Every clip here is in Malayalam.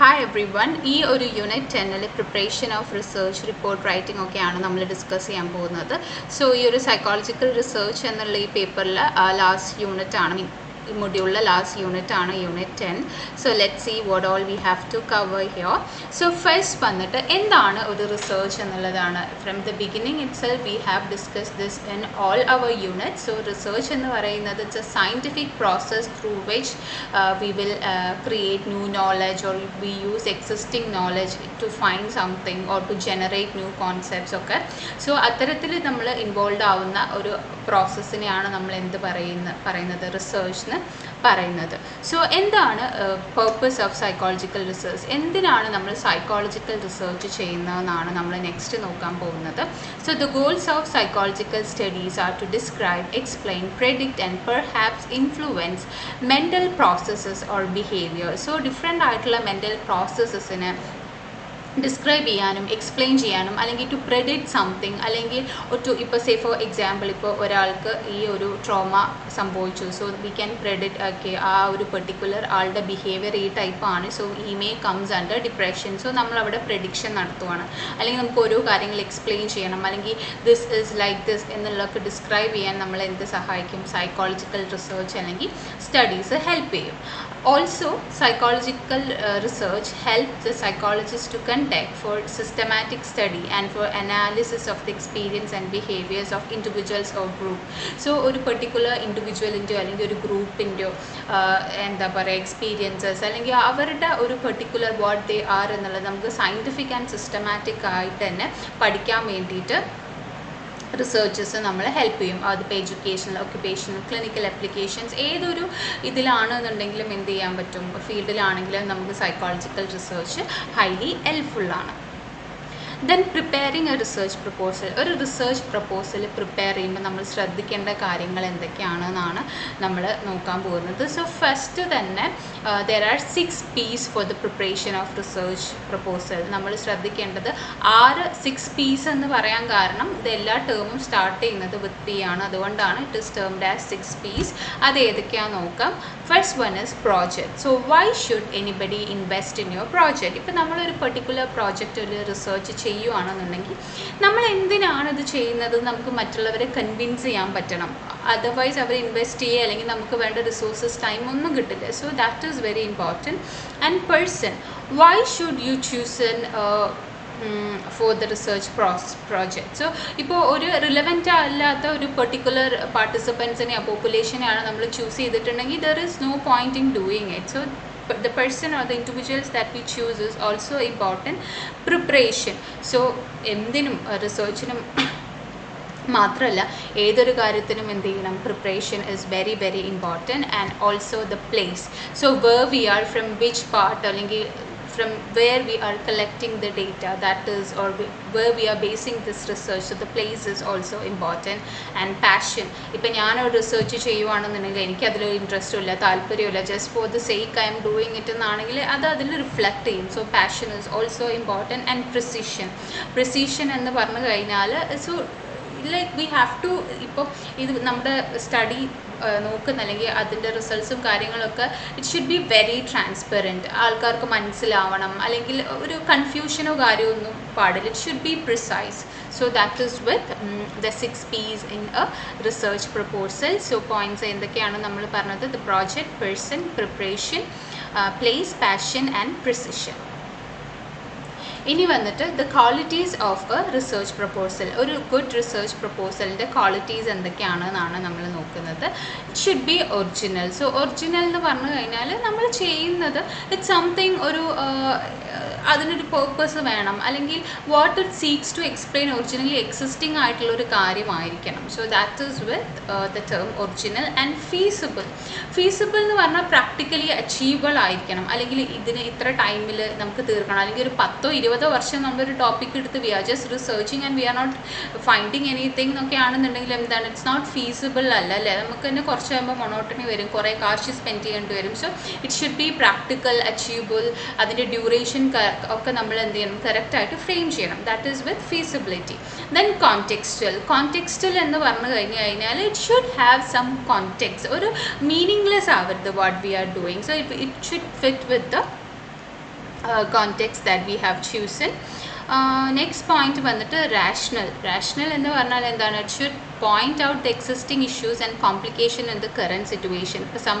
ഹായ് എവ്രി വൺ ഈ ഒരു unit ടെന്നിൽ preparation of research report writing ഒക്കെയാണ് നമ്മൾ ഡിസ്കസ് ചെയ്യാൻ പോകുന്നത്. സോ ഈ ഒരു സൈക്കോളജിക്കൽ റിസർച്ച് എന്നുള്ള ഈ പേപ്പറിൽ ലാസ്റ്റ് യൂണിറ്റ് ആണ്. ഈ മൊഡ്യൂളിലെ ലാസ്റ്റ് യൂണിറ്റ് ആണ് unit ten so let see what all we have to cover here so first വന്നിട്ട് എന്താണ് ഒരു റിസർച്ച് എന്നുള്ളതാണ്. From the beginning itself we have discuss this in all our unit so research എന്ന് പറയുന്നത് it's a scientific process through which we will create new knowledge or we use existing knowledge to find something or to generate new concepts ഒക്കെ. സോ അത്തരത്തിൽ നമ്മൾ ഇൻവോൾവ് ആവുന്ന ഒരു പ്രോസസ്സിനെയാണ് നമ്മൾ എന്ത് പറയുന്ന പറയുന്നത്? റിസർച്ച് പറയുന്നത്. സോ എന്താണ് പേർപ്പസ് ഓഫ് സൈക്കോളജിക്കൽ റിസേർച്ച് എന്തിനാണ് നമ്മൾ സൈക്കോളജിക്കൽ റിസേർച്ച് ചെയ്യുന്നതെന്നാണ് നമ്മൾ നെക്സ്റ്റ് നോക്കാൻ പോകുന്നത്. So the goals of psychological studies are to describe explain predict and perhaps influence mental processes or behaviour so different ആയിട്ടുള്ള മെന്റൽ പ്രോസസ്സസിന് ഡിസ്ക്രൈബ് ചെയ്യാനും എക്സ്പ്ലെയിൻ ചെയ്യാനും അല്ലെങ്കിൽ ടു പ്രെഡിക്റ്റ് സംതിങ് അല്ലെങ്കിൽ ടു ഇപ്പോൾ സേ ഫോർ എക്സാമ്പിൾ ഇപ്പോൾ ഒരാൾക്ക് ഈ ഒരു ട്രോമ സംഭവിച്ചു. So we can predict okay ആ ഒരു പെർട്ടിക്കുലർ ആളുടെ ബിഹേവിയർ ഈ ടൈപ്പ് ആണ്. സോ ഈ may comes under depression so നമ്മൾ അവിടെ പ്രെഡിക്ഷൻ നടത്തുവാണ്. അല്ലെങ്കിൽ നമുക്ക് ഓരോ കാര്യങ്ങൾ എക്സ്പ്ലെയിൻ ചെയ്യണം. അല്ലെങ്കിൽ ദിസ് ഇസ് ലൈക്ക് ദിസ് എന്നുള്ളതൊക്കെ ഡിസ്ക്രൈബ് ചെയ്യാൻ നമ്മൾ എന്ത് സഹായിക്കും? സൈക്കോളജിക്കൽ റിസർച്ച് അല്ലെങ്കിൽ സ്റ്റഡീസ് ഹെൽപ്പ് ചെയ്യും. Also psychological research help the psychologist to conduct for systematic study and for analysis of the experience and behaviors of individuals or group. So ഒരു പെർട്ടിക്കുലർ ഇൻഡിവിജ്വലിന്റെയോ അല്ലെങ്കിൽ ഒരു ഗ്രൂപ്പിന്റെയോ എന്താ പറയുക എക്സ്പീരിയൻസസ് അല്ലെങ്കിൽ അവരുടെ ഒരു പെർട്ടിക്കുലർ വാട്ട് ദേ ആർ എന്നുള്ളത് നമുക്ക് സയന്റിഫിക് ആൻഡ് സിസ്റ്റമാറ്റിക് ആയിട്ട് തന്നെ പഠിക്കാൻ വേണ്ടിയിട്ട് റിസർച്ചസ് നമ്മളെ ഹെൽപ്പ് ചെയ്യും. അതിപ്പോൾ എഡ്യൂക്കേഷണൽ ഒക്യുപ്പേഷണൽ ക്ലിനിക്കൽ അപ്ലിക്കേഷൻസ് ഏതൊരു ഇതിലാണെന്നുണ്ടെങ്കിലും എന്ത് ചെയ്യാൻ പറ്റും? ഫീൽഡിലാണെങ്കിലും നമുക്ക് psychological research highly ഹെൽപ്ഫുള്ളാണ് then preparing a research proposal ഒരു റിസർച്ച് പ്രപ്പോസൽ പ്രിപ്പയർ ചെയ്യുമ്പോൾ നമ്മൾ ശ്രദ്ധിക്കേണ്ട കാര്യങ്ങൾ എന്തൊക്കെയാണെന്നാണ് നമ്മൾ നോക്കാൻ പോകുന്നത്. സോ ഫസ്റ്റ് തന്നെ there are six P's for the preparation of research proposal നമ്മൾ ശ്രദ്ധിക്കേണ്ടത് ആറ് സിക്സ് പീസ് എന്ന് പറയാൻ കാരണം ഇത് എല്ലാ ടേമും സ്റ്റാർട്ട് ചെയ്യുന്നത് വിത്ത് പി ആണ് അതുകൊണ്ടാണ് it is termed as six P's അത് ഏതൊക്കെയാണെന്ന് നോക്കാം. First one is project so why should anybody invest in your project ഇപ്പം നമ്മളൊരു പെർട്ടിക്കുലർ പ്രോജക്റ്റ് ഒരു റിസർച്ച് ചെയ്യുവാണെന്നുണ്ടെങ്കിൽ നമ്മൾ എന്തിനാണ് ഇത് ചെയ്യുന്നത് നമുക്ക് മറ്റുള്ളവരെ കൺവിൻസ് ചെയ്യാൻ പറ്റണം. അതർവൈസ് അവർ ഇൻവെസ്റ്റ് ചെയ്യുക അല്ലെങ്കിൽ നമുക്ക് വേണ്ട റിസോഴ്സസ് ടൈം ഒന്നും കിട്ടില്ല. So that is very important and person why should you choose an for the research pro project so ഇപ്പോൾ ഒരു റിലവന്റ് അല്ലാത്ത ഒരു പെർട്ടിക്കുലർ പാർട്ടിസിപ്പൻസിനെ പോപ്പുലേഷനെയാണ് നമ്മൾ ചൂസ് ചെയ്തിട്ടുണ്ടെങ്കിൽ there is no point in doing it so the person or the individuals that we choose is also important. Preparation. So എന്തിനും റിസർച്ചിനും മാത്രമല്ല ഏതൊരു കാര്യത്തിനും എന്ത് ചെയ്യണം? Preparation is very very important and also the place so where we are from which part അല്ലെങ്കിൽ from where we are collecting the data that is or where we are basing this research. So the place is also important and passion. ഇപ്പം ഞാനൊരു റിസർച്ച് ചെയ്യുവാണെന്നുണ്ടെങ്കിൽ എനിക്ക് അതിൽ ഇൻട്രസ്റ്റും ഇല്ല താല്പര്യമില്ല just for the sake I'm doing it എന്നാണെങ്കിൽ അത് അതിൽ റിഫ്ലക്റ്റ് ചെയ്യും. So passion is also important and precision precision എന്ന് പറഞ്ഞു കഴിഞ്ഞാൽ so like we have to ഇപ്പോൾ ഇത് നമ്മുടെ സ്റ്റഡി നോക്കുന്ന അല്ലെങ്കിൽ അതിന്റെ റിസൾട്ട്സും കാര്യങ്ങളൊക്കെ it should be very transparent ആൾക്കാർക്ക് മനസ്സിലാവണം. അല്ലെങ്കിൽ ഒരു കൺഫ്യൂഷനോ കാര്യമൊന്നും പാടില്ല. It should be precise so that is with the six P's in a research proposal so points എന്തൊക്കെയാണ് നമ്മൾ പറഞ്ഞത്? The project person preparation place passion and precision ഇനി വന്നിട്ട് the qualities of a research proposal ഒരു ഗുഡ് റിസർച്ച് പ്രപ്പോസലിന്റെ ക്വാളിറ്റീസ് എന്തൊക്കെയാണ് എന്നാണ് നമ്മൾ നോക്കുന്നത്. It should be original so original എന്ന് പറഞ്ഞു കഴിഞ്ഞാൽ നമ്മൾ ചെയ്യുന്നത് ഇറ്റ് സംതിങ് ഒരു അതിനൊരു പേർപ്പസ് വേണം. അല്ലെങ്കിൽ what it seeks to explain originally existing ആയിട്ടുള്ള ഒരു കാര്യമായിരിക്കണം so that is with the term original and feasible feasible എന്ന് പറഞ്ഞാൽ പ്രാക്ടിക്കലി അച്ചീവബിൾ ആയിരിക്കണം. അല്ലെങ്കിൽ ഇതിന് ഇത്ര ടൈമിൽ നമുക്ക് തീർക്കണം. അല്ലെങ്കിൽ ഒരു പത്തോ ഇരുപതോ വർഷം നമ്മളൊരു ടോപ്പിക് എടുത്ത് we are just researching and we are not finding anything എന്നൊക്കെ ആണെന്നുണ്ടെങ്കിൽ എന്താണ്? ഇറ്റ്സ് നോട്ട് ഫീസിബിൾ അല്ല അല്ലേ? നമുക്ക് തന്നെ കുറച്ച് കഴിയുമ്പോൾ മൊണോട്ടണി വരും കുറേ കാശ് സ്പെൻഡ് ചെയ്യേണ്ടി വരും. So it should be practical achievable അതിന്റെ ഡ്യൂറേഷൻ ഒക്കെ നമ്മൾ എന്ത് ചെയ്യണം? കറക്റ്റായിട്ട് ഫ്രെയിം ചെയ്യണം. That is with feasibility then contextual contextual എന്ന് പറഞ്ഞു കഴിഞ്ഞു കഴിഞ്ഞാൽ it should have some context ഒരു മീനിങ്ലെസ് ആവരുത് what we are doing so it it should fit with the context that we have chosen next point വന്നിട്ട് റാഷണൽ റാഷണൽ എന്ന് പറഞ്ഞാൽ എന്താണ്? It should point out the existing issues and complication in the current situation ഇപ്പോൾ സം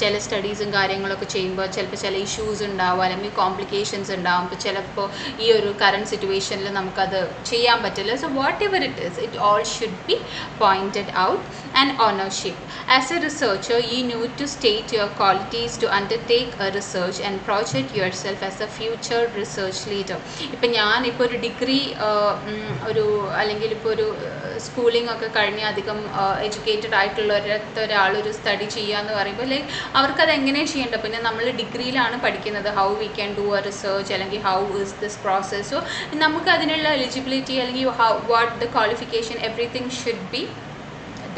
ചില സ്റ്റഡീസും കാര്യങ്ങളൊക്കെ ചെയ്യുമ്പോൾ ചിലപ്പോൾ ചില ഇഷ്യൂസ് ഉണ്ടാവും അല്ലെങ്കിൽ കോംപ്ലിക്കേഷൻസ് ഉണ്ടാവും. ഇപ്പോൾ ചിലപ്പോൾ ഈ ഒരു കറന്റ് സിറ്റുവേഷനിൽ നമുക്കത് ചെയ്യാൻ പറ്റില്ല. So whatever it is it all should be pointed out and ownership as a researcher you need to state your qualities to undertake a research and project yourself as a future research leader ഇപ്പം ഞാൻ ഇപ്പോൾ ഒരു ഡിഗ്രി ഒരു അല്ലെങ്കിൽ ഇപ്പോൾ ഒരു സ്കൂളിംഗ് ഒക്കെ കഴിഞ്ഞ് അധികം എഡ്യൂക്കേറ്റഡ് ആയിട്ടുള്ള ഒരിടത്ത് ഒരാൾ ഒരു സ്റ്റഡി ചെയ്യുക എന്ന് പറയുമ്പോൾ ലൈക്ക് അവർക്കത് എങ്ങനെ ചെയ്യേണ്ടത്? പിന്നെ നമ്മൾ ഡിഗ്രിയിലാണ് പഠിക്കുന്നത്. How we can do a research അല്ലെങ്കിൽ how is this process so നമുക്ക് അതിനുള്ള എലിജിബിലിറ്റി അല്ലെങ്കിൽ how what the qualification everything should be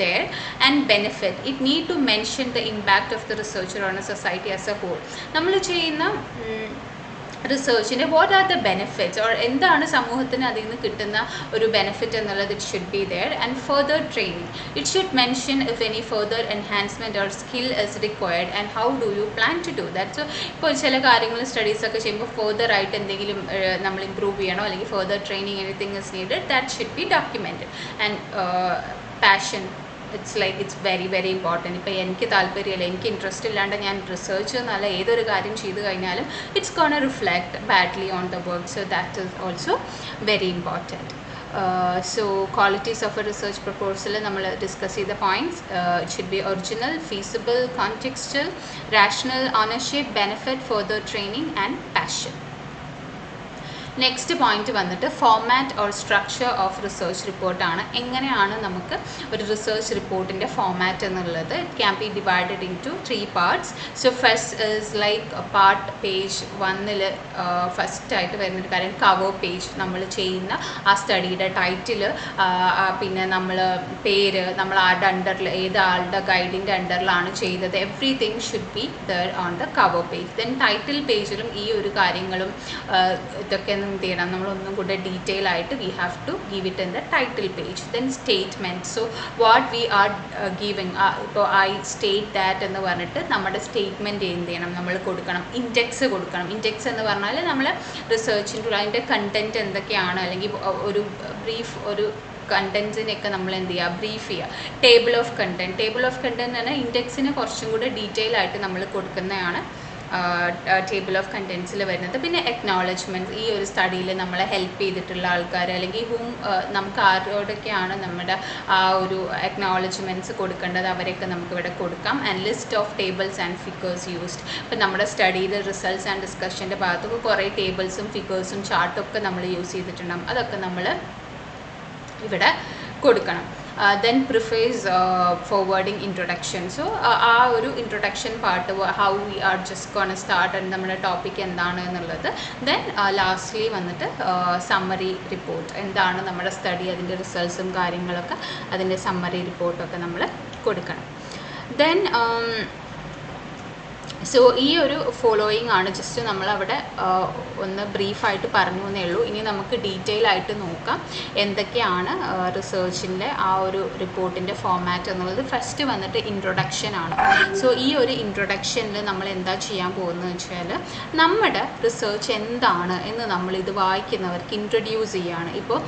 there and benefit. It need to mention the impact of the researcher on a society as a whole. നമ്മൾ ചെയ്യുന്ന റിസർച്ചിന്റെ what are the benefits or എന്താണ് സമൂഹത്തിന് അതിൽ നിന്ന് കിട്ടുന്ന ഒരു ബെനിഫിറ്റ് എന്നുള്ളത് it should be there and further training it should mention if any further enhancement or skill is required and how do you plan to do that so ഇപ്പോൾ ചില കാര്യങ്ങൾ സ്റ്റഡീസൊക്കെ ചെയ്യുമ്പോൾ ഫെർദർ ആയിട്ട് എന്തെങ്കിലും നമ്മൾ ഇമ്പ്രൂവ് ചെയ്യണോ അല്ലെങ്കിൽ further training anything is needed that should be documented and passion it's like it's very very important ഇപ്പോൾ എനിക്ക് താല്പര്യമില്ല എനിക്ക് ഇൻട്രസ്റ്റ് ഇല്ലാണ്ട് ഞാൻ റിസർച്ച് എന്നല്ല ഏതൊരു കാര്യം ചെയ്തു കഴിഞ്ഞാലും it's con reflect badly on the work so that is also very important so qualities of a research proposal നമ്മൾ ഡിസ്കസ് ചെയ്ത points it should be original feasible contextual rational ownership benefit the training and passion next point വന്നിട്ട് format or structure of research റിപ്പോർട്ടാണ് എങ്ങനെയാണ് നമുക്ക് ഒരു റിസർച്ച് റിപ്പോർട്ടിന്റെ ഫോമാറ്റ് എന്നുള്ളത്? It can be divided into three parts so first is like part page വണ്ണിൽ ഫസ്റ്റ് ആയിട്ട് വരുന്നൊരു കാര്യം കവർ പേജ് നമ്മൾ ചെയ്യുന്ന ആ സ്റ്റഡിയുടെ ടൈറ്റിൽ പിന്നെ നമ്മൾ പേര് നമ്മൾ ആരുടെ അണ്ടറിൽ ഏത് ആളുടെ ഗൈഡിന്റെ അണ്ടറിലാണ് ചെയ്തത്. Everything should be there on the cover page then title പേജിലും ഈ ഒരു കാര്യങ്ങളും ഇതൊക്കെ എന്ത് ചെയ്യണം നമ്മളൊന്നും കൂടെ ഡീറ്റെയിൽ ആയിട്ട് we have to give it in the title page then statement so what we are giving ഇപ്പോൾ ഐ സ്റ്റേറ്റ് ദാറ്റ് എന്ന് പറഞ്ഞിട്ട് നമ്മുടെ സ്റ്റേറ്റ്മെന്റ് എന്ത് ചെയ്യണം നമ്മൾ കൊടുക്കണം. ഇൻഡെക്സ് കൊടുക്കണം. ഇൻഡെക്സ് എന്ന് പറഞ്ഞാൽ നമ്മൾ റിസർച്ചിന്റെ അതിന്റെ കണ്ടന്റ് എന്തൊക്കെയാണ്? അല്ലെങ്കിൽ ഒരു ബ്രീഫ് ഒരു കണ്ടൻസിനെയൊക്കെ നമ്മൾ എന്ത് ചെയ്യുക ബ്രീഫ് ചെയ്യുക table of content table of content പറഞ്ഞാൽ ഇൻഡെക്സിന് കുറച്ചും കൂടെ ഡീറ്റെയിൽ ആയിട്ട് നമ്മൾ കൊടുക്കുന്നതാണ് ടേബിൾ ഓഫ് കണ്ടൻസിൽ വരുന്നത്. പിന്നെ എക്നോളജ്മെന്റ് ഈ ഒരു സ്റ്റഡിയിൽ നമ്മളെ ഹെൽപ്പ് ചെയ്തിട്ടുള്ള ആൾക്കാർ അല്ലെങ്കിൽ ഹൂം നമുക്ക് ആരോടൊക്കെയാണ് നമ്മുടെ ആ ഒരു എക്നോളജ്മെന്റ്സ് കൊടുക്കേണ്ടത് അവരെയൊക്കെ നമുക്ക് ഇവിടെ കൊടുക്കാം. And list of tables and figures used ഇപ്പം നമ്മുടെ സ്റ്റഡിയിൽ റിസൾട്ട്സ് ആൻഡ് ഡിസ്കഷന്റെ ഭാഗത്തൊക്കെ കുറേ ടേബിൾസും ഫിഗേഴ്സും ചാർട്ടൊക്കെ നമ്മൾ യൂസ് ചെയ്തിട്ടുണ്ടാകും അതൊക്കെ നമ്മൾ ഇവിടെ കൊടുക്കണം. Then preface forwarding introduction so ആ ഒരു introduction part how we are just con start and നമ്മുടെ ടോപ്പിക് എന്താണ് എന്നുള്ളത്. ദെൻ ലാസ്റ്റ്ലി വന്നിട്ട് സമ്മറി റിപ്പോർട്ട് എന്താണ് നമ്മുടെ സ്റ്റഡി അതിന്റെ റിസൾട്ട്സും കാര്യങ്ങളൊക്കെ അതിന്റെ സമ്മറി റിപ്പോർട്ടൊക്കെ നമ്മൾ കൊടുക്കണം. ദെൻ സോ ഈ ഒരു ഫോളോയിങ് ആണ് ജസ്റ്റ് നമ്മളവിടെ ഒന്ന് ബ്രീഫായിട്ട് പറഞ്ഞു എന്നേ ഉള്ളൂ ഇനി നമുക്ക് ഡീറ്റെയിൽ ആയിട്ട് നോക്കാം. എന്തൊക്കെയാണ് റിസർച്ചിന്റെ ആ ഒരു റിപ്പോർട്ടിന്റെ ഫോമാറ്റ് എന്നുള്ളത്. ഫസ്റ്റ് വന്നിട്ട് ഇൻട്രൊഡക്ഷൻ ആണ്. സോ ഈ ഒരു ഇൻട്രൊഡക്ഷനിൽ നമ്മൾ എന്താ ചെയ്യാൻ പോകുന്നത് വെച്ചാൽ നമ്മുടെ റിസർച്ച് എന്താണ് എന്ന് നമ്മൾ ഇത് വായിക്കുന്നവർക്ക് ഇൻട്രൊഡ്യൂസ് ചെയ്യുകയാണ് ഇപ്പോൾ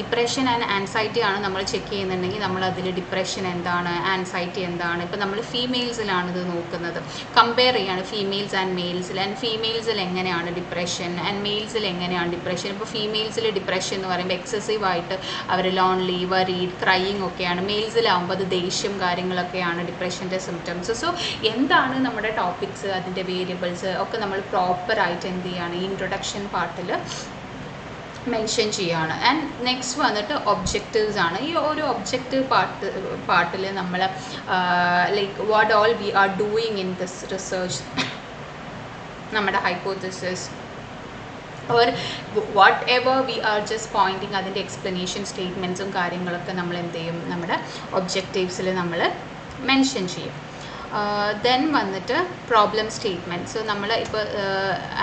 ഡിപ്രഷൻ ആൻഡ് ആൻസൈറ്റി ആണ് നമ്മൾ ചെക്ക് ചെയ്യുന്നുണ്ടെങ്കിൽ നമ്മൾ അതിൽ ഡിപ്രഷൻ എന്താണ് ആൻസൈറ്റി എന്താണ്. ഇപ്പോൾ നമ്മൾ ഫീമെയിൽസിലാണ് ഇത് നോക്കുന്നത്. കമ്പയർ ചെയ്യാണ് ഫീമെയിൽസ് ആൻഡ് മെയിൽസിൽ ആൻഡ് ഫീമെയിൽസിൽ എങ്ങനെയാണ് ഡിപ്രഷൻ ആൻഡ് മെയിൽസിൽ എങ്ങനെയാണ് ഡിപ്രഷൻ ഇപ്പോൾ ഫീമെയിൽസിൽ ഡിപ്രഷൻ എന്ന് പറയുമ്പോൾ എക്സസീവ് ആയിട്ട് അവർ ലോൺലി വറീഡ് ക്രൈയിങ് ഒക്കെയാണ്. മെയിൽസിലാവുമ്പോൾ അത് ദേഷ്യം കാര്യങ്ങളൊക്കെയാണ് ഡിപ്രഷന്റെ സിംറ്റംസ് സോ എന്താണ് നമ്മുടെ ടോപ്പിക്സ് അതിന്റെ വേരിയബിൾസ് ഒക്കെ നമ്മൾ പ്രോപ്പറായിട്ട് എന്ത് ചെയ്യുകയാണ് ഇൻട്രൊഡക്ഷൻ പാർട്ടിൽ മെൻഷൻ ചെയ്യുകയാണ് ആൻഡ് നെക്സ്റ്റ് വന്നിട്ട് ഒബ്ജക്റ്റീവ്സ് ആണ്. ഈ ഒരു ഒബ്ജക്റ്റീവ് പാർട്ട് പാർട്ടിൽ നമ്മൾ like what all we are doing in this research നമ്മുടെ hypothesis or what ever we are just pointing അതിന്റെ എക്സ്പ്ലനേഷൻ സ്റ്റേറ്റ്മെന്റ്സും കാര്യങ്ങളൊക്കെ നമ്മൾ എന്ത് ചെയ്യും? നമ്മുടെ ഒബ്ജക്റ്റീവ്സിൽ നമ്മൾ മെൻഷൻ ചെയ്യും. ദെൻ വന്നിട്ട് പ്രോബ്ലം സ്റ്റേറ്റ്മെന്റ് സോ നമ്മൾ ഇപ്പോൾ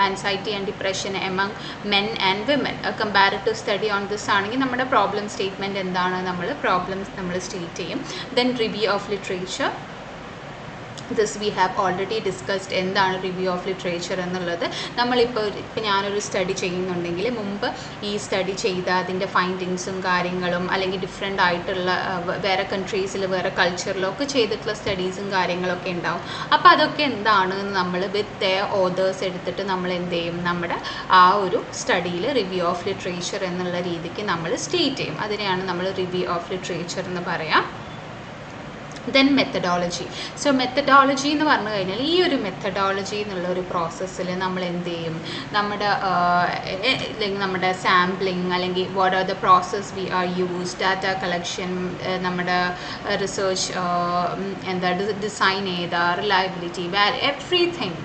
anxiety and depression among men and women comparative study on this ആണെങ്കിൽ നമ്മുടെ പ്രോബ്ലം സ്റ്റേറ്റ്മെന്റ് എന്താണ്? നമ്മൾ പ്രോബ്ലംസ് നമ്മൾ സ്റ്റേറ്റ് ചെയ്യും. Then review of literature this we have already discussed എന്താണ് റിവ്യൂ ഓഫ് ലിറ്ററേച്ചർ എന്നുള്ളത്. നമ്മളിപ്പോൾ ഇപ്പോൾ ഞാനൊരു സ്റ്റഡി ചെയ്യുന്നുണ്ടെങ്കിൽ മുമ്പ് ഈ സ്റ്റഡി ചെയ്ത അതിന്റെ ഫൈൻഡിങ്സും കാര്യങ്ങളും അല്ലെങ്കിൽ ഡിഫറെന്റ് ആയിട്ടുള്ള വേറെ കൺട്രീസിൽ വേറെ കൾച്ചറിലൊക്കെ ചെയ്തിട്ടുള്ള സ്റ്റഡീസും കാര്യങ്ങളൊക്കെ ഉണ്ടാവും. അപ്പോൾ അതൊക്കെ എന്താണ് നമ്മൾ വിത്ത് ഓതേഴ്സ് എടുത്തിട്ട് നമ്മൾ എന്ത് ചെയ്യും? നമ്മുടെ ആ ഒരു സ്റ്റഡിയിൽ റിവ്യൂ ഓഫ് ലിറ്ററേച്ചർ എന്നുള്ള രീതിക്ക് നമ്മൾ സ്റ്റേറ്റ് ചെയ്യും. അതിനെയാണ് നമ്മൾ റിവ്യൂ ഓഫ് ലിറ്ററേച്ചർ എന്ന് പറയാം. ദെൻ മെത്തഡോളജി സോ മെത്തഡോളജി എന്ന് പറഞ്ഞു കഴിഞ്ഞാൽ ഈ ഒരു മെത്തഡോളജി എന്നുള്ള ഒരു പ്രോസസ്സിൽ നമ്മൾ എന്ത് ചെയ്യും? നമ്മുടെ അല്ലെങ്കിൽ നമ്മുടെ സാമ്പിളിങ് അല്ലെങ്കിൽ what are the process we are use data collection നമ്മുടെ റിസർച്ച് എന്താ ഡിസൈൻ ചെയ്ത reliability everything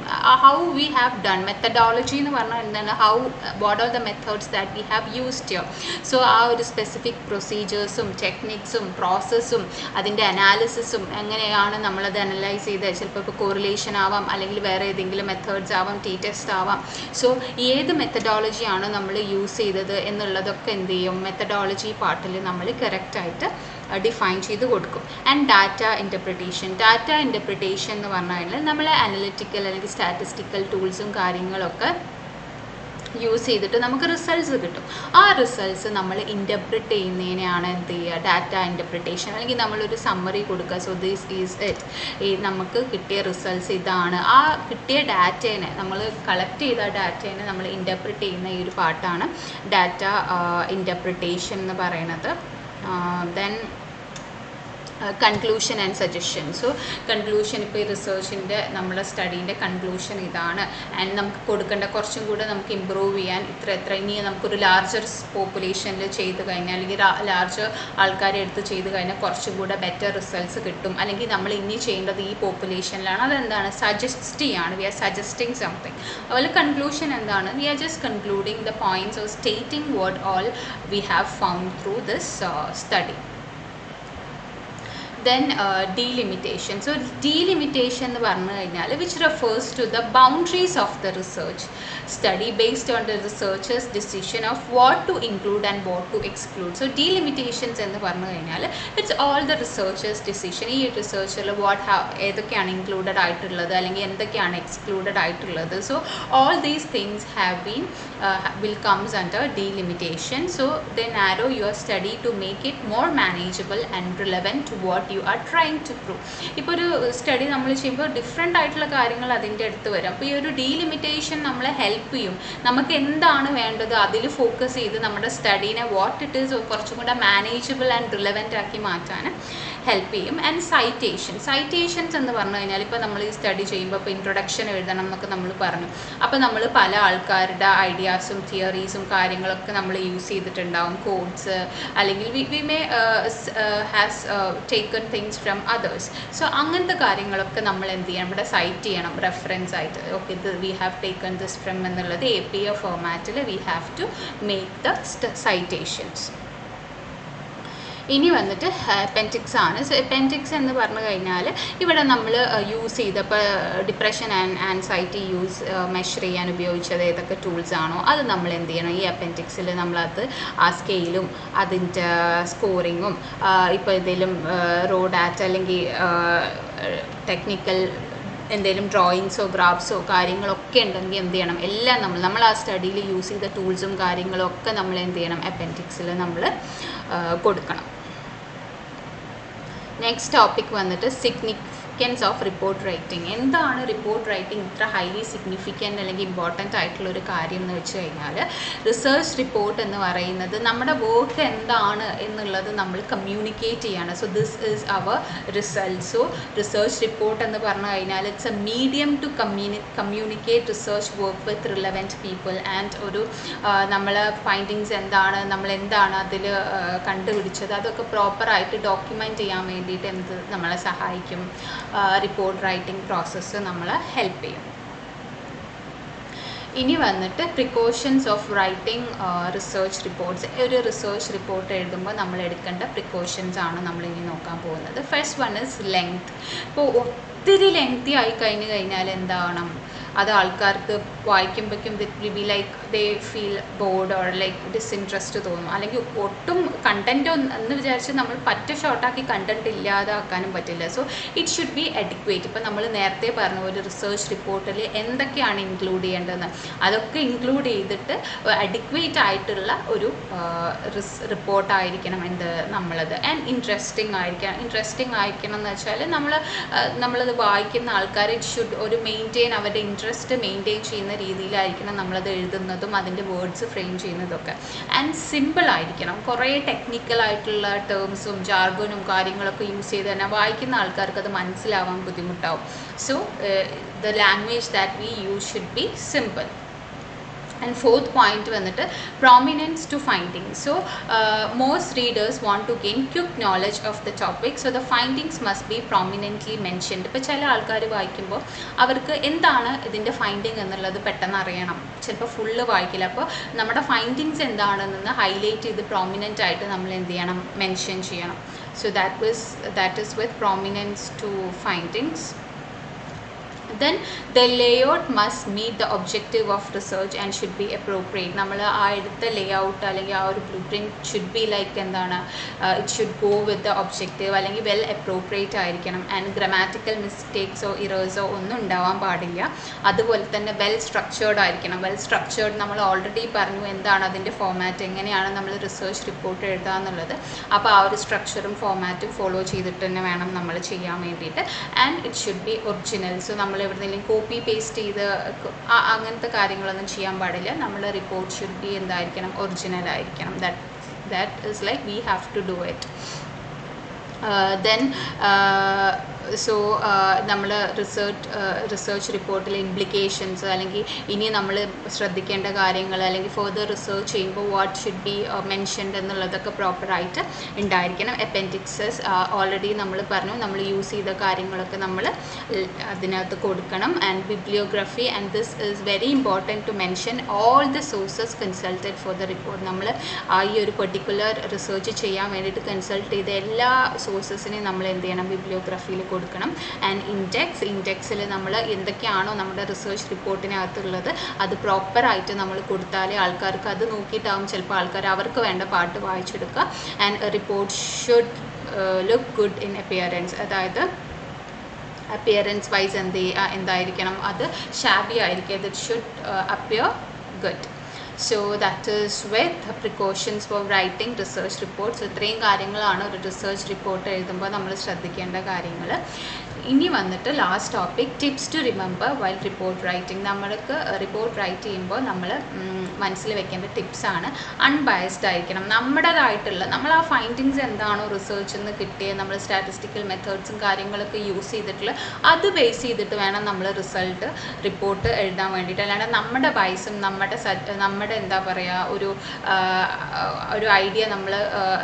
how we have done methodology എന്ന് പറഞ്ഞാൽ എന്താണ്? How what are the methods that we have used you so ആ ഒരു സ്പെസിഫിക് പ്രൊസീജിയേഴ്സും ടെക്നിക്സും പ്രോസസ്സും അതിന്റെ അനാലിസിസും എങ്ങനെയാണ് നമ്മളത് അനലൈസ് ചെയ്ത് ചിലപ്പോൾ ഇപ്പോൾ കോറിലേഷൻ ആവാം അല്ലെങ്കിൽ വേറെ ഏതെങ്കിലും മെത്തേഡ്സ് ആവാം ടി ടെസ്റ്റ് ആവാം. സോ ഏത് മെത്തഡോളജിയാണ് നമ്മൾ യൂസ് ചെയ്തത് എന്നുള്ളതൊക്കെ എന്ത് ചെയ്യും? മെത്തഡോളജി പാർട്ടിൽ നമ്മൾ കറക്റ്റായിട്ട് ഡിഫൈൻ ചെയ്ത് കൊടുക്കും. And data interpretation data interpretation എന്ന് പറഞ്ഞു കഴിഞ്ഞാൽ നമ്മൾ അനലിറ്റിക്കൽ അല്ലെങ്കിൽ സ്റ്റാറ്റിസ്റ്റിക്കൽ ടൂൾസും കാര്യങ്ങളൊക്കെ യൂസ് ചെയ്തിട്ട് നമുക്ക് റിസൾട്ട്സ് കിട്ടും. ആ റിസൾട്ട്സ് നമ്മൾ ഇന്റർപ്രിറ്റ് ചെയ്യുന്നതിനെയാണ് എന്ത് ചെയ്യുക? ഡാറ്റ ഇന്റർപ്രിറ്റേഷൻ അല്ലെങ്കിൽ നമ്മളൊരു സമ്മറി കൊടുക്കുക. സോ ദിസ് ഈസ് ഇറ്റ് ഈ നമുക്ക് കിട്ടിയ റിസൾട്ട്സ് ഇതാണ്. ആ കിട്ടിയ ഡാറ്റേനെ നമ്മൾ കളക്ട് ചെയ്ത ഡാറ്റേനെ നമ്മൾ ഇന്റർപ്രിറ്റ് ചെയ്യുന്ന ഈ ഒരു പാട്ടാണ്. ഡാറ്റ ഇന്റർപ്രിറ്റേഷൻ എന്ന് പറയുന്നത്. Then conclusion and suggestion so conclusion ഇപ്പോൾ ഈ റിസർച്ചിന്റെ നമ്മുടെ സ്റ്റഡീന്റെ കൺക്ലൂഷൻ ഇതാണ്. ആൻഡ് നമുക്ക് കൊടുക്കേണ്ട കുറച്ചും കൂടെ നമുക്ക് ഇമ്പ്രൂവ് ചെയ്യാൻ ഇത്ര എത്ര ഇനി നമുക്കൊരു ലാർജർ പോപ്പുലേഷനിൽ ചെയ്ത് കഴിഞ്ഞാൽ അല്ലെങ്കിൽ ലാർജർ ആൾക്കാരെ എടുത്ത് ചെയ്ത് കഴിഞ്ഞാൽ കുറച്ചും കൂടെ ബെറ്റർ റിസൾട്ട്സ് കിട്ടും. അല്ലെങ്കിൽ നമ്മൾ ഇനി ചെയ്യേണ്ടത് ഈ പോപ്പുലേഷനിലാണ് അതെന്താണ്? സജസ്റ്റ് ചെയ്യാണ്. വി ആർ സജസ്റ്റിംഗ് സംതിങ് അതുപോലെ കൺക്ലൂഷൻ എന്താണ്? We are just concluding the points of stating what all we have found through this study then delimitation so delimitation എന്ന് പറഞ്ഞു കഴിഞ്ഞാൽ which refers to the boundaries of the research study based on the researchers decision of what to include and what to exclude so delimitations എന്ന് പറഞ്ഞു കഴിഞ്ഞാൽ it's all the researchers decision ഈ റിസർച്ചിൽ വാട്ട് ഹാ ഏതൊക്കെയാണ് ഇൻക്ലൂഡഡ് ആയിട്ടുള്ളത് അല്ലെങ്കിൽ എന്തൊക്കെയാണ് എക്സ്ക്ലൂഡഡ് ആയിട്ടുള്ളത്. So all these things have been will comes under delimitation. So they narrow your study to make it more manageable and relevant to what you are trying to prove ഇപ്പോൾ ഒരു സ്റ്റഡി നമ്മൾ ചെയ്യുമ്പോൾ ഡിഫറെന്റ് ആയിട്ടുള്ള കാര്യങ്ങൾ അതിന്റെ അടുത്ത് വരും. അപ്പോൾ ഈ ഒരു ഡീലിമിറ്റേഷൻ നമ്മളെ ഹെൽപ്പ് ചെയ്യും. നമുക്ക് എന്താണ് വേണ്ടത് അതിൽ ഫോക്കസ് ചെയ്ത് നമ്മുടെ സ്റ്റഡീനെ വാട്ട് ഇറ്റ് ഈസ് കുറച്ചും കൂടെ മാനേജബിൾ ആൻഡ് റിലവന്റ് ആക്കി മാറ്റാൻ ഹെൽപ്പ് ചെയ്യും. ആൻഡ് സൈറ്റേഷൻ സൈറ്റേഷൻസ് എന്ന് പറഞ്ഞു കഴിഞ്ഞാൽ ഇപ്പോൾ നമ്മൾ ഈ സ്റ്റഡി ചെയ്യുമ്പോൾ ഇപ്പോൾ ഇൻട്രൊഡക്ഷൻ എഴുതണം എന്നൊക്കെ നമ്മൾ പറഞ്ഞു. അപ്പോൾ നമ്മൾ പല ആൾക്കാരുടെ ഐഡിയാസും തിയറീസും കാര്യങ്ങളൊക്കെ നമ്മൾ യൂസ് ചെയ്തിട്ടുണ്ടാവും. കോഡ്സ് അല്ലെങ്കിൽ we we may has taken things from others so അങ്ങനത്തെ കാര്യങ്ങളൊക്കെ നമ്മൾ എന്ത് ചെയ്യണം? ഇവിടെ സൈറ്റ് ചെയ്യണം. റെഫറൻസ് ആയിട്ട്. ഓക്കെ ഇത് we have taken this from എന്നുള്ളത് എ പി എ ഫോർമാറ്റിൽ we have to make the citations ഇനി വന്നിട്ട് പെന്റിക്സ് ആണ്. സോ അപ്പന്റിക്സ് എന്ന് പറഞ്ഞു കഴിഞ്ഞാൽ ഇവിടെ നമ്മൾ യൂസ് ചെയ്ത ഇപ്പോൾ depression and anxiety use measure ചെയ്യാൻ ഉപയോഗിച്ചത് ഏതൊക്കെ ടൂൾസ് ആണോ അത് നമ്മൾ എന്ത് ചെയ്യണം? ഈ അപ്പന്റിക്സിൽ നമ്മളത് ആ സ്കെയിലും അതിന്റെ സ്കോറിങ്ങും ഇപ്പോൾ എന്തെങ്കിലും റോ ഡാറ്റ അല്ലെങ്കിൽ ടെക്നിക്കൽ എന്തെങ്കിലും ഡ്രോയിങ്സോ ഗ്രാഫ്സോ കാര്യങ്ങളൊക്കെ ഉണ്ടെങ്കിൽ എന്ത് ചെയ്യണം? എല്ലാം നമ്മൾ നമ്മൾ ആ സ്റ്റഡിയിൽ യൂസ് ചെയ്ത ടൂൾസും കാര്യങ്ങളൊക്കെ നമ്മൾ എന്ത് ചെയ്യണം? അപ്പന്റിക്സിൽ നമ്മൾ കൊടുക്കണം. നെക്സ്റ്റ് ടോപ്പിക് വന്നിട്ട് സിഗ്നിഫിക്കൻസ് ഓഫ് റിപ്പോർട്ട് റൈറ്റിംഗ് എന്താണ് റിപ്പോർട്ട് റൈറ്റിംഗ് ഇത്ര ഹൈലി സിഗ്നിഫിക്കന്റ് അല്ലെങ്കിൽ ഇമ്പോർട്ടന്റ് ആയിട്ടുള്ള ഒരു കാര്യം എന്ന് വെച്ച് കഴിഞ്ഞാൽ റിസർച്ച് റിപ്പോർട്ട് എന്ന് പറയുന്നത് നമ്മുടെ വർക്ക് എന്താണ് എന്നുള്ളത് നമ്മൾ കമ്മ്യൂണിക്കേറ്റ് ചെയ്യാണ്. So this is our result so research report എന്ന് പറഞ്ഞു കഴിഞ്ഞാൽ it's a medium to communi communicate research work with relevant people and ഒരു നമ്മൾ ഫൈൻഡിങ്സ് എന്താണ് നമ്മൾ എന്താണ് അതിൽ കണ്ടുപിടിച്ചത് അതൊക്കെ പ്രോപ്പറായിട്ട് ഡോക്യുമെന്റ് ചെയ്യാൻ വേണ്ടിയിട്ട് എന്ത് നമ്മളെ സഹായിക്കും. റിപ്പോർട്ട് റൈറ്റിംഗ് പ്രോസസ്സ് നമ്മളെ ഹെൽപ്പ് ചെയ്യും. ഇനി വന്നിട്ട് precautions of writing research reports ഒരു റിസർച്ച് റിപ്പോർട്ട് എഴുതുമ്പോൾ നമ്മൾ എടുക്കേണ്ട പ്രിക്കോഷൻസ് ആണ് നമ്മൾ ഇനി നോക്കാൻ പോകുന്നത്. ഫസ്റ്റ് വൺ ഇസ് ലെങ്ത് ഇപ്പോൾ ഒത്തിരി ലെങ്തി ആയി കഴിഞ്ഞ് കഴിഞ്ഞാൽ എന്താവണം? അത് ആൾക്കാർക്ക് വായിക്കുമ്പോഴേക്കും be like they feel bored or like disinterest തോന്നും. അല്ലെങ്കിൽ ഒട്ടും കണ്ടന്റ് എന്ന് വിചാരിച്ച് നമ്മൾ പറ്റ ഷോർട്ടാക്കി കണ്ടന്റ് ഇല്ലാതാക്കാനും പറ്റില്ല. So it should be adequate ഇപ്പം നമ്മൾ നേരത്തെ പറഞ്ഞ ഒരു റിസർച്ച് റിപ്പോർട്ടിൽ എന്തൊക്കെയാണ് ഇൻക്ലൂഡ് ചെയ്യേണ്ടതെന്ന്. അതൊക്കെ ഇൻക്ലൂഡ് ചെയ്തിട്ട് അഡിക്വേറ്റ് ആയിട്ടുള്ള ഒരു റിപ്പോർട്ടായിരിക്കണം എന്ത് നമ്മളത്. ആൻഡ് ഇൻട്രസ്റ്റിംഗ് ആയിരിക്കണം. ഇൻട്രസ്റ്റിംഗ് ആയിരിക്കണം എന്ന് വെച്ചാൽ നമ്മൾ നമ്മളത് വായിക്കുന്ന ആൾക്കാർ ഇറ്റ് ഷുഡ് ഒരു മെയിന്റെയിൻ അവരുടെ ഇൻട്രസ്റ്റ് മെയിന്റെയിൻ ചെയ്യുന്ന രീതിയിലായിരിക്കണം നമ്മളത് എഴുതുന്നതും അതിന്റെ വേർഡ്സ് ഫ്രെയിം ചെയ്യുന്നതൊക്കെ. ആൻഡ് സിമ്പിൾ ആയിരിക്കണം. കുറേ ടെക്നിക്കൽ ആയിട്ടുള്ള ടേംസും ജാർഗനും കാര്യങ്ങളൊക്കെ യൂസ് ചെയ്ത് തന്നെ വായിക്കുന്ന ആൾക്കാർക്ക് അത് മനസ്സിലാവാൻ ബുദ്ധിമുട്ടാവും. So the language that we use should be simple and fourth point വന്നിട്ട് prominence to finding so most readers want to gain quick knowledge of the topic so the findings must be prominently mentioned ഇപ്പോൾ ചില ആൾക്കാർ വായിക്കുമ്പോൾ അവർക്ക് എന്താണ് ഇതിന്റെ ഫൈൻഡിങ് എന്നുള്ളത് പെട്ടെന്ന് അറിയണം. ചിലപ്പോൾ ഫുള്ള് വായിക്കില്ല. അപ്പോൾ നമ്മുടെ ഫൈൻഡിങ്സ് എന്താണെന്ന് ഹൈലൈറ്റ് ചെയ്ത് പ്രോമിനന്റ് ആയിട്ട് നമ്മൾ എന്ത് ചെയ്യണം? മെൻഷൻ ചെയ്യണം. So that was that is with prominence to findings then the layout must meet the objective of research and should be appropriate നമ്മൾ ആ എടുത്ത ലേഔട്ട് അല്ലെങ്കിൽ ആ ഒരു blue print should be like എന്താണ് it should go with the objective അല്ലെങ്കിൽ വെൽ അപ്രോപ്രിയേറ്റ് ആയിരിക്കണം. ആൻഡ് ഗ്രമാറ്റിക്കൽ മിസ്റ്റേക്സോ ഇറേഴ്സോ ഒന്നും ഉണ്ടാവാൻ പാടില്ല. അതുപോലെ തന്നെ വെൽ സ്ട്രക്ചേർഡ് ആയിരിക്കണം. വെൽ സ്ട്രക്ചേർഡ് നമ്മൾ ഓൾറെഡി പറഞ്ഞു എന്താണ് അതിന്റെ ഫോമാറ്റ് എങ്ങനെയാണ് നമ്മൾ റിസർച്ച് റിപ്പോർട്ട് എഴുതുക എന്നുള്ളത്. അപ്പോൾ ആ ഒരു സ്ട്രക്ചറും ഫോമാറ്റും ഫോളോ ചെയ്തിട്ട് തന്നെ വേണം നമ്മൾ ചെയ്യാൻ വേണ്ടിയിട്ട്. And it should be original so നമ്മൾ എവിടെന്നെങ്കിലും കോപ്പി പേസ്റ്റ് ചെയ്ത് അങ്ങനത്തെ കാര്യങ്ങളൊന്നും ചെയ്യാൻ പാടില്ല. നമ്മുടെ റിപ്പോർട്ട് ഷുഡ് ബി എന്തായിരിക്കണം? ഒറിജിനൽ ആയിരിക്കണം. That that is like we have to do it then so നമ്മൾ റിസർച്ച് റിസർച്ച് റിപ്പോർട്ടിലെ ഇംപ്ലിക്കേഷൻസ് അല്ലെങ്കിൽ ഇനി നമ്മൾ ശ്രദ്ധിക്കേണ്ട കാര്യങ്ങൾ അല്ലെങ്കിൽ ഫെർദർ റിസർച്ച് ചെയ്യുമ്പോൾ വാട്ട് ഷുഡ് ബി മെൻഷൻഡ് എന്നുള്ളതൊക്കെ പ്രോപ്പറായിട്ട് ഉണ്ടായിരിക്കണം അപ്പൻഡിക്സസ് ഓൾറെഡി നമ്മൾ പറഞ്ഞു നമ്മൾ യൂസ് ചെയ്ത കാര്യങ്ങളൊക്കെ നമ്മൾ അതിനകത്ത് കൊടുക്കണം. And bibliography and this is very important to mention all the sources consulted for the report നമ്മൾ ആ ഈ ഒരു പെർട്ടിക്കുലർ റിസർച്ച് ചെയ്യാൻ വേണ്ടിയിട്ട് കൺസൾട്ട് ചെയ്ത എല്ലാ സോഴ്സസിനെയും നമ്മൾ എന്ത് ചെയ്യണം? ബിബ്ലിയോഗ്രഫിയിൽ കൊടുക്കണം. ആൻഡ് ഇൻഡെക്സ് ഇൻഡെക്സിൽ നമ്മൾ എന്തൊക്കെയാണോ നമ്മുടെ റിസർച്ച് റിപ്പോർട്ടിനകത്തുള്ളത് അത് പ്രോപ്പറായിട്ട് നമ്മൾ കൊടുത്താലേ ആൾക്കാർക്ക് അത് നോക്കിയിട്ടാവും ചിലപ്പോൾ ആൾക്കാർ അവർക്ക് വേണ്ട പാട്ട് വായിച്ചെടുക്കുക. And report should look good in appearance അതായത് അപ്പിയറൻസ് വൈസ് എന്ത് എന്തായിരിക്കണം? അത് ഷാബി ആയിരിക്കും. It should appear good so that is with precautions for writing research reports ഇത്രയും കാര്യങ്ങളാണ് ഒരു റിസർച്ച് റിപ്പോർട്ട് എഴുതുമ്പോൾ നമ്മൾ ശ്രദ്ധിക്കേണ്ട കാര്യങ്ങൾ. ഇനി വന്നിട്ട് last topic tips to remember while report writing നമ്മൾക്ക് റിപ്പോർട്ട് റൈറ്റ് ചെയ്യുമ്പോൾ നമ്മൾ മനസ്സിൽ വെക്കേണ്ട ടിപ്സാണ് അൺബയസ്ഡ് ആയിരിക്കണം. നമ്മുടേതായിട്ടുള്ള നമ്മൾ ആ ഫൈൻഡിങ്സ് എന്താണോ റിസർച്ചിൽ നിന്ന് കിട്ടിയത് നമ്മൾ സ്റ്റാറ്റിസ്റ്റിക്കൽ മെത്തേഡ്സും കാര്യങ്ങളൊക്കെ യൂസ് ചെയ്തിട്ടുള്ള അത് ബേസ് ചെയ്തിട്ട് വേണം നമ്മൾ റിസൾട്ട് റിപ്പോർട്ട് എഴുതാൻ വേണ്ടിയിട്ട്. അല്ലാണ്ട് നമ്മുടെ ബൈസും നമ്മുടെ നമ്മുടെ എന്താ പറയുക ഒരു ഒരു ഐഡിയ നമ്മൾ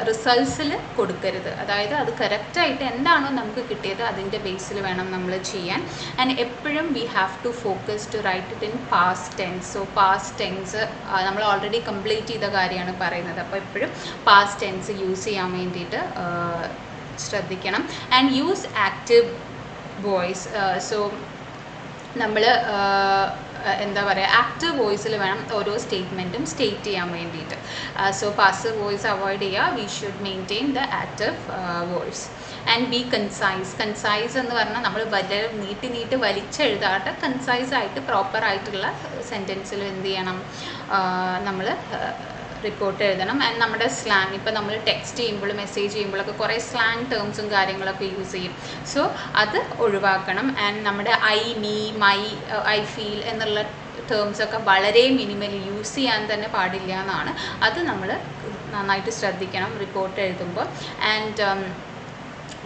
റിസൾട്ട്സിൽ കൊടുക്കരുത്. അതായത് അത് കറക്റ്റായിട്ട് എന്താണോ നമുക്ക് കിട്ടിയത് അതിന്റെ ബേസിൽ വേണം നമ്മൾ ചെയ്യാൻ. ആൻഡ് എപ്പോഴും we have to focus to write it in past tense so past tense നമ്മൾ ഓൾറെഡി കംപ്ലീറ്റ് ചെയ്ത കാര്യമാണ് പറയുന്നത്. അപ്പോൾ എപ്പോഴും പാസ്റ്റ് ടെൻസ് യൂസ് ചെയ്യാൻ വേണ്ടിയിട്ട് ശ്രദ്ധിക്കണം. And use active voice so നമ്മൾ എന്താ പറയുക ആക്റ്റീവ് വോയിസിൽ വേണം ഓരോ സ്റ്റേറ്റ്മെന്റും സ്റ്റേറ്റ് ചെയ്യാൻ വേണ്ടിയിട്ട്. സോ പാസീവ് വോയിസ് അവോയ്ഡ് ചെയ്യുക. We should maintain the active voice and be concise concise എന്ന് പറഞ്ഞാൽ നമ്മൾ വലിയ നീട്ടി നീട്ടി വലിച്ചെഴുതാട്ട് കൺസൈസ് ആയിട്ട് പ്രോപ്പർ ആയിട്ടുള്ള സെന്റൻസിൽ എന്ത് ചെയ്യണം? നമ്മൾ റിപ്പോർട്ട് എഴുതണം. ആൻഡ് നമ്മുടെ സ്ലാങ് ഇപ്പോൾ നമ്മൾ ടെക്സ്റ്റ് ചെയ്യുമ്പോൾ മെസ്സേജ് ചെയ്യുമ്പോഴൊക്കെ കുറേ സ്ലാങ് ടേംസും കാര്യങ്ങളൊക്കെ യൂസ് ചെയ്യും. സോ അത് ഒഴിവാക്കണം. ആൻഡ് നമ്മുടെ I me my I feel എന്നുള്ള ടേംസൊക്കെ വളരെ മിനിമലി യൂസ് ചെയ്യാൻ തന്നെ പാടില്ല എന്നാണ്. അത് നമ്മൾ നന്നായിട്ട് ശ്രദ്ധിക്കണം റിപ്പോർട്ട് എഴുതുമ്പോൾ. ആൻഡ്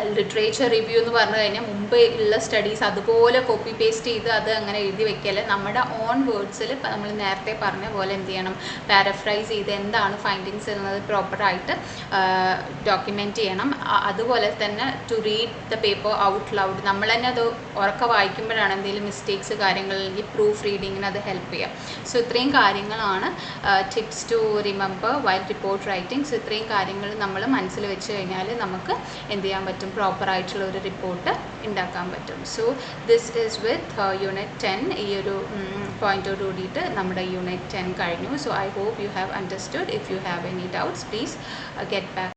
ലിറ്ററേച്ചർ റിവ്യൂ എന്ന് പറഞ്ഞു കഴിഞ്ഞാൽ മുമ്പ് ഉള്ള സ്റ്റഡീസ് അതുപോലെ കോപ്പി പേസ്റ്റ് ചെയ്ത് അത് അങ്ങനെ എഴുതി വെക്കൽ. നമ്മുടെ ഓൺ വേർഡ്സിൽ ഇപ്പം നമ്മൾ നേരത്തെ പറഞ്ഞ പോലെ എന്ത് ചെയ്യണം? പാരഫ്രൈസ് ചെയ്ത് എന്താണ് ഫൈൻഡിങ്സ് എന്നത് പ്രോപ്പറായിട്ട് ഡോക്യുമെന്റ് ചെയ്യണം. അതുപോലെ തന്നെ to read the paper out loud നമ്മൾ തന്നെ അത് ഉറക്കെ വായിക്കുമ്പോഴാണ് എന്തെങ്കിലും മിസ്റ്റേക്സ് കാര്യങ്ങളില്ലെങ്കിൽ പ്രൂഫ് റീഡിങ്ങിന് അത് ഹെൽപ്പ് ചെയ്യാം സോ ഇത്രയും കാര്യങ്ങളാണ് tips to remember while report writing so ഇത്രയും കാര്യങ്ങൾ നമ്മൾ മനസ്സിൽ വെച്ച് കഴിഞ്ഞാൽ നമുക്ക് എന്ത് ചെയ്യാൻ പറ്റും? പ്രോപ്പർ ആയിട്ടുള്ള ഒരു റിപ്പോർട്ട് ഉണ്ടാക്കാൻ പറ്റും. So this is with unit ten ഈ ഒരു പോയിന്റോട് കൂടിയിട്ട് നമ്മുടെ യൂണിറ്റ് ടെൻ കഴിഞ്ഞു. So I hope you have understood if you have any doubts please get back